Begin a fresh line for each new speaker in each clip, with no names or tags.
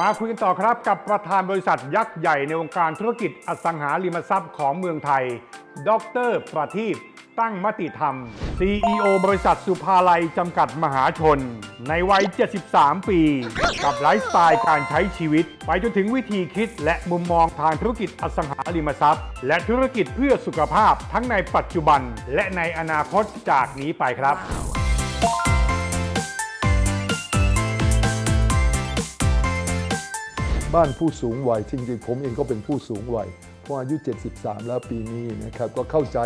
มาคุยกันต่อครับกับประธานบริษัทยักษ์ใหญ่ในวงการธุรกิจอสังหาริมทรัพย์ของเมืองไทย ดร ประทีปตั้งมติธรรม CEO บริษัทสุภาลัยจำกัดมหาชน ในวัย 73 ปี กับไลฟ์สไตล์การใช้ชีวิต ไปจนถึงวิธีคิดและมุมมองทางธุรกิจอสังหาริมทรัพย์ และธุรกิจเพื่อสุขภาพทั้งในปัจจุบัน และในอนาคตจากนี้ไปครับ
บ้านผู้สูงวัยจริงๆผมเองก็เป็นผู้สูงวัยเพราะอายุ 73 แล้วปีนี้นะครับก็เข้าใจ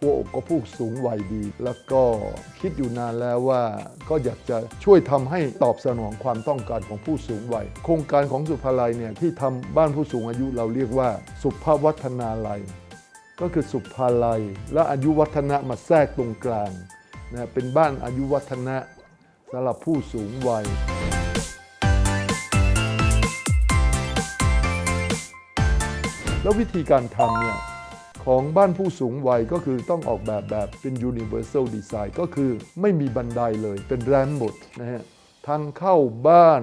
หัวอกก็ผู้สูงวัยดี แล้วก็คิดอยู่นานแล้วว่าก็อยากจะช่วยทำให้ตอบสนองความต้องการของผู้สูงวัย โครงการของสุภาลัยเนี่ยที่ทำบ้านผู้สูงอายุเราเรียกว่า สุภวัฒนาลัย ก็คือสุภาลัย และอายุวัฒนะมาแทรกตรงกลางนะเป็นบ้านอายุวัฒนะสำหรับผู้สูงวัย แล้ววิธีการทำเนี่ยของบ้านผู้สูงวัยก็คือต้องออกแบบแบบเป็น universal design ก็คือไม่มีบันไดเลยเป็นแรมหมดนะฮะทางเข้าบ้าน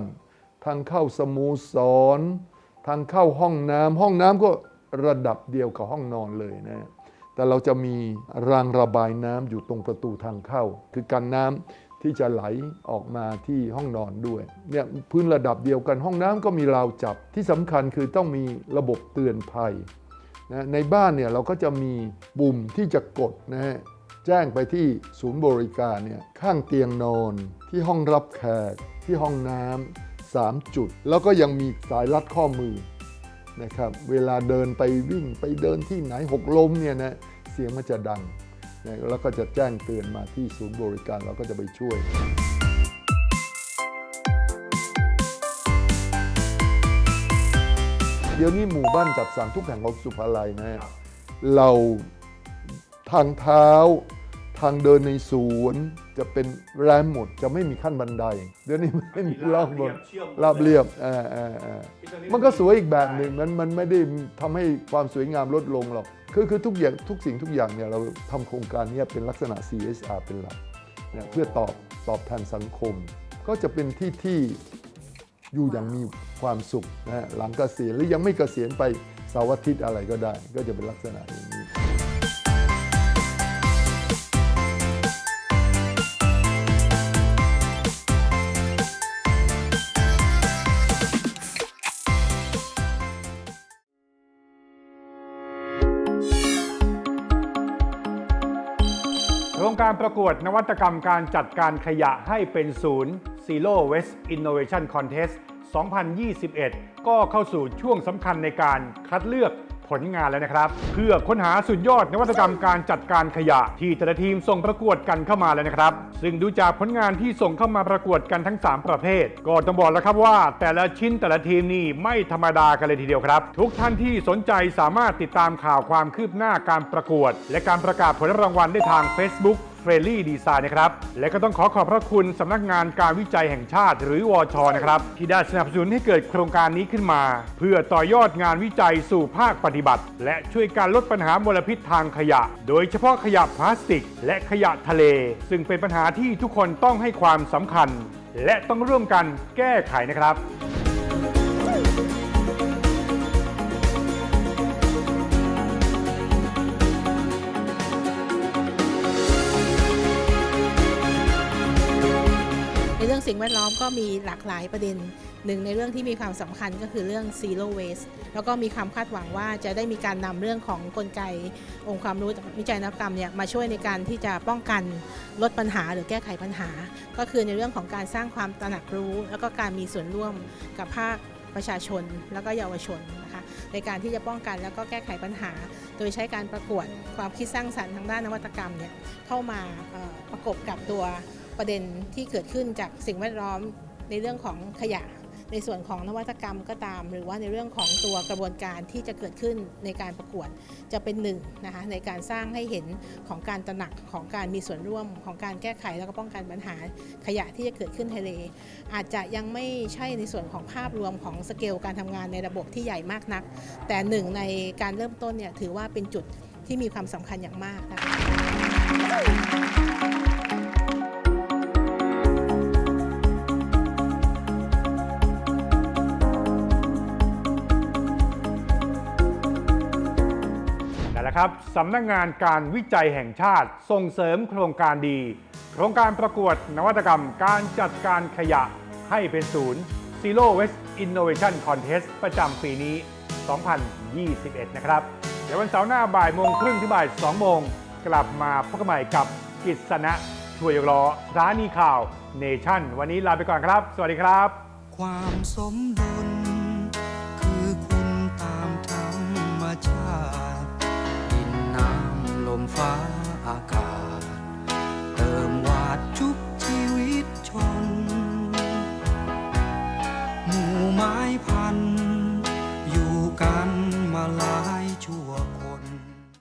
ทางเข้าสโมูสร ทางเข้าห้องน้ำห้องน้ำก็ระดับเดียวกับห้องนอนเลยนะฮะแต่เราจะมีรางระบายน้ำอยู่ตรงประตูทางเข้า คือกันน้ำ ที่จะไหลออกมาที่ห้องนอนด้วยเนี่ยพื้นระดับเดียวกันห้องน้ำก็มีราวจับที่สำคัญคือต้องมีระบบเตือนภัยนะในบ้านเนี่ยเราก็จะมีปุ่มที่จะกดนะฮะแจ้งไปที่ศูนย์บริการเนี่ยข้างเตียงนอนที่ห้องรับแขกที่ห้องน้ำสามจุด แล้วก็ยังมีสายรัดข้อมือนะครับเวลาเดินไปวิ่งไปเดินที่ไหนหกล้มเนี่ยนะเสียงมันจะดัง แล้วก็จะแจ้งเตือนมาที่ศูนย์บริการเราก็จะไปช่วยเดี๋ยวนี้หมู่บ้านจัดสรรทุกแห่งของสุภาลัยนะฮะเราทางเท้า ทางเดินในสวนจะเป็นแรมหมดจะไม่มีขั้นบันได เดี๋ยวนี้ไม่มีล่องบนราบเรียบอ่าอ่าอ่ามันก็สวยอีกแบบหนึ่งมันมันไม่ได้ทำให้ความสวยงามลดลงหรอก คือคือทุกอย่างทุกสิ่งทุกอย่างเนี่ยเราทำโครงการนี้เป็นลักษณะ CSR เป็นหลักเนี่ยเพื่อตอบตอบแทนสังคม ก็จะเป็นที่ที่อยู่อย่างมีความสุขนะฮะหลังเกษียณหรือยังไม่เกษียณไปเสาร์อาทิตย์อะไรก็ได้ ก็จะเป็นลักษณะอย่างนี้
โครงการประกวดนวัตกรรมการจัดการขยะให้เป็นศูนย์ Zero Waste Innovation Contest 2021 ก็เข้าสู่ช่วงสำคัญในการคัดเลือก ผลงานแล้วนะครับ เพื่อค้นหาสุดยอดนวัตกรรมการจัดการขยะ ที่แต่ละทีมส่งประกวดกันเข้ามาแล้วนะครับ ซึ่งดูจากผลงานที่ส่งเข้ามาประกวดกันทั้ง 3 ประเภท ก็ต้องบอกแล้วครับว่า แต่ละชิ้นแต่ละทีมนี่ไม่ธรรมดากันเลยทีเดียวครับ ทุกท่านที่สนใจสามารถติดตามข่าวความคืบหน้าการประกวด และการประกาศผลรางวัลได้ทาง Facebook เฟรลี่ดีไซน์นะครับ และก็ต้องขอขอบพระคุณสำนักงานการวิจัยแห่งชาติ หรือวอชนะครับ ที่ได้สนับสนุนให้เกิดโครงการนี้ขึ้นมา เพื่อต่อยอดงานวิจัยสู่ภาคปฏิบัติ และช่วยการลดปัญหามลพิษทางขยะ โดยเฉพาะขยะพลาสติก และขยะทะเล ซึ่งเป็นปัญหาที่ทุกคนต้องให้ความสำคัญ และต้องร่วมกันแก้ไขนะครับ
สิ่งแวดล้อมก็มีหลากหลายประเด็นหนึ่งในเรื่องที่มีความสำคัญก็คือเรื่อง zero waste แล้วก็มีความคาดหวังว่าจะได้มีการนำเรื่องของกลไก องค์ความรู้วิจัยนวัตกรรมเนี่ยมาช่วยในการที่จะป้องกันลดปัญหาหรือแก้ไขปัญหา ก็คือในเรื่องของการสร้างความตระหนักรู้ แล้วก็การมีส่วนร่วมกับภาคประชาชน แล้วก็เยาวชนนะคะในการที่จะป้องกันแล้วก็แก้ไขปัญหา โดยใช้การประกวดความคิดสร้างสรรค์ทางด้านนวัตกรรมเนี่ยเข้ามาประกบกับตัว ประเด็นที่เกิดขึ้นจากสิ่งแวดล้อมในเรื่องของขยะ ในส่วนของนวัตกรรมก็ตาม หรือว่าในเรื่องของตัวกระบวนการที่จะเกิดขึ้นในการประกวดจะเป็นหนึ่งนะคะในการสร้างให้เห็นของการตระหนักของการมีส่วนร่วมของการแก้ไขแล้วก็ป้องกันปัญหาขยะที่จะเกิดขึ้นทะเล อาจจะยังไม่ใช่ในส่วนของภาพรวมของสเกลการทำงานในระบบที่ใหญ่มากนัก แต่หนึ่งในการเริ่มต้นเนี่ยถือว่าเป็นจุดที่มีความสำคัญอย่างมากนะคะ
นะครับสำนักงานการวิจัยแห่งชาติส่งเสริมโครงการดี โครงการประกวดนวัตกรรมการจัดการขยะให้เป็นศูนย์ Zero Waste Innovation Contest ประจำปีนี้ 2021 นะครับ เดี๋ยววันเสาร์หน้าบ่ายโมงครึ่งถึงบ่าย2โมง กลับมาพบกันใหม่กับกิษณะช่วยยกล้อสถานีข่าวเนชั่น วันนี้ลาไปก่อนครับ สวัสดีครับ
ความสมดุลคือคุณตามธรรมชาติ มฟ้าอากาศ